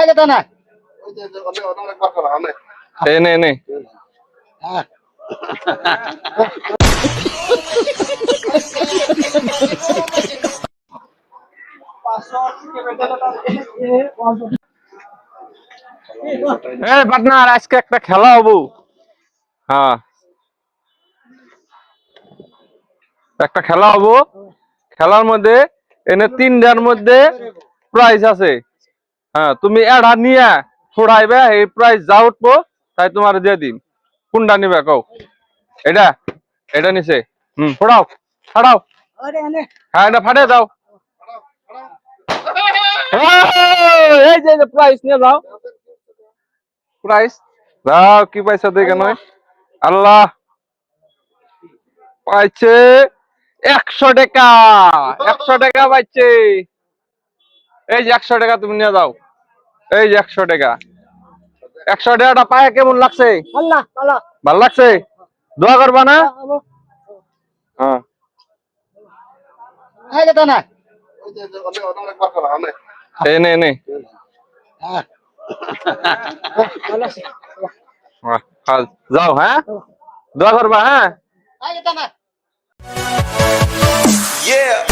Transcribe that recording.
এই যে না? এই নে নে। এই আজকে একটা খেলা হব। হ্যাঁ। একটা খেলা হব। খেলার মধ্যে এনে তিনটার মধ্যে প্রাইজ আছে। হ্যাঁ তুমি এড়া নিয়ে ছড়াইবে এই প্রাইজ যা উঠবো তাই তোমার দিয়ে দিন কোনটা নিবে কও? এটা এটা নিছে। হুম ফোড়াও ফাড়াও হ্যাঁ এটা ফাটে দাও। এই, যে প্রাইস যাও। প্রাইস কি নয় আল্লাহ পাইছে একশো টাকা একশো টাকা পাইছে। এই যে একশো টাকা তুমি নিয়ে যাও। এই যে একশো টাকা। একশো টাকাটা পায়ে কেমন লাগছে? আল্লাহ আল্লাহ ভালো লাগছে? দোয়া করবা না? হ্যাঁ এই যে না এই নে নে। হ্যাঁ। হ্যাঁ, হ্যাঁ, যাও হ্যাঁ? দোয়া করবা হ্যাঁ? এই যে না Yeah.